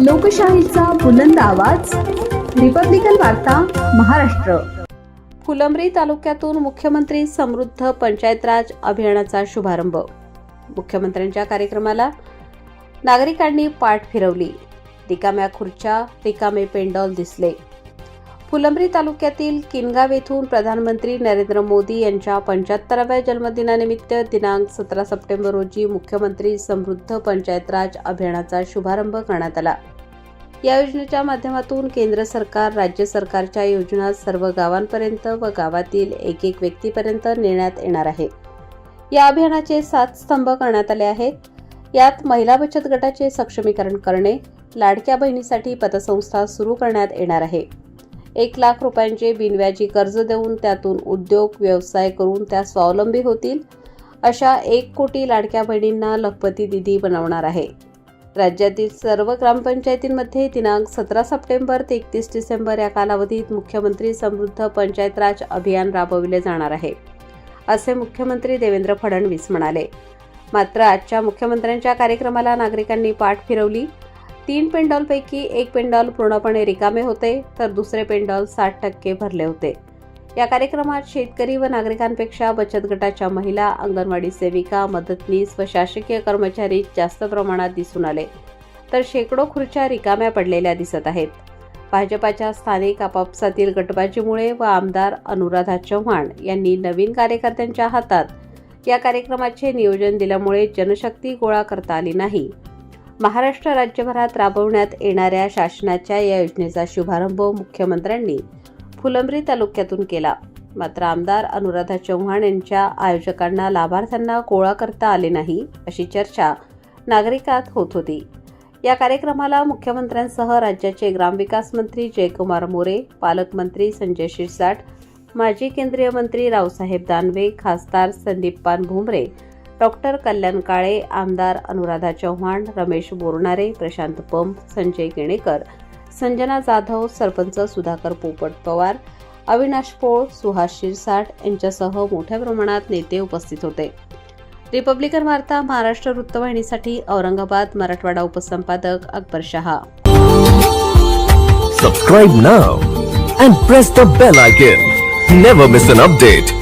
लोकशाहीचा बुलंद आवाज रिपब्लिकन वार्ता महाराष्ट्र. फुलंब्री तालुक्यातून मुख्यमंत्री समृद्ध पंचायत राज अभियानाचा शुभारंभ. मुख्यमंत्र्यांच्या कार्यक्रमाला नागरिकांनी पाठ फिरवली. रिकाम्या खुर्च्या रिकामे पेंडॉल दिसले. फुलंब्री तालुक्यातील किनगाव येथून प्रधानमंत्री नरेंद्र मोदी यांच्या पंच्याहत्तराव्या जन्मदिनानिमित्त दिनांक सतरा सप्टेंबर रोजी मुख्यमंत्री समृद्ध पंचायत राज अभियानाचा शुभारंभ करण्यात आला. या योजनेच्या माध्यमातून केंद्र सरकार राज्य सरकारच्या योजना सर्व गावांपर्यंत व गावातील एक एक व्यक्तीपर्यंत नेण्यात येणार आहे. या अभियानाचे सात स्तंभ करण्यात आले आहेत. यात महिला बचत गटाचे सक्षमीकरण करणे लाडक्या बहिणीसाठी पतसंस्था सुरू करण्यात येणार आहे. एक लाख रुपयांचे बिनव्याजी कर्ज देऊन त्यातून उद्योग व्यवसाय करून त्या स्वावलंबी होतील अशा एक कोटी लाडक्या बहिणींना लखपती दिदी बनवणार आहे. राज्यातील सर्व ग्रामपंचायतींमध्ये दिनांक सतरा सप्टेंबर ते एकतीस डिसेंबर या कालावधीत मुख्यमंत्री समृद्ध पंचायत राज अभियान राबविले जाणार आहे असे मुख्यमंत्री देवेंद्र फडणवीस म्हणाले. मात्र आजच्या मुख्यमंत्र्यांच्या कार्यक्रमाला नागरिकांनी पाठ फिरवली. तीन पेंडॉलपैकी एक पेंडॉल पूर्णपणे रिकामे होते तर दुसरे पेंडॉल साठ टक्के भरले होते. या कार्यक्रमात शेतकरी व नागरिकांपेक्षा बचत गटाच्या महिला अंगणवाडी सेविका मदतनीस व शासकीय कर्मचारी जास्त प्रमाणात दिसून आले. तर शेकडो खुर्च्या रिकाम्या पडलेल्या दिसत आहेत. भाजपाच्या स्थानिक आपापसातील गटबाजीमुळे व आमदार अनुराधा चव्हाण यांनी नवीन कार्यकर्त्यांच्या हातात या कार्यक्रमाचे नियोजन दिल्यामुळे जनशक्ती गोळा करता आली नाही. महाराष्ट्र राज्यभरात राबवण्यात येणाऱ्या शासनाच्या या योजनेचा शुभारंभ मुख्यमंत्र्यांनी फुलंब्री तालुक्यातून केला. मात्र आमदार अनुराधा चव्हाण यांच्या आयोजकांना लाभार्थ्यांना गोळा करता आले नाही अशी चर्चा नागरिकात होत होती. या कार्यक्रमाला मुख्यमंत्र्यांसह राज्याचे ग्रामविकास मंत्री जयकुमार मोरे पालकमंत्री संजय शिरसाट माजी केंद्रीय मंत्री रावसाहेब दानवे खासदार संदीपपान भुमरे डॉक्टर कल्याण काळे आमदार अनुराधा चव्हाण रमेश बोरणारे प्रशांत पंप संजय केणेकर संजना जाधव सरपंच सुधाकर पोपट पवार अविनाश पोळ सुहास शिरसाट यांच्यासह मोठ्या प्रमाणात नेते उपस्थित होते. रिपब्लिकन वार्ता महाराष्ट्र वृत्तवाहिनीसाठी Aurangabad Marathwada उपसंपादक Akbar Shah. Subscribe now and press the bell icon never miss an update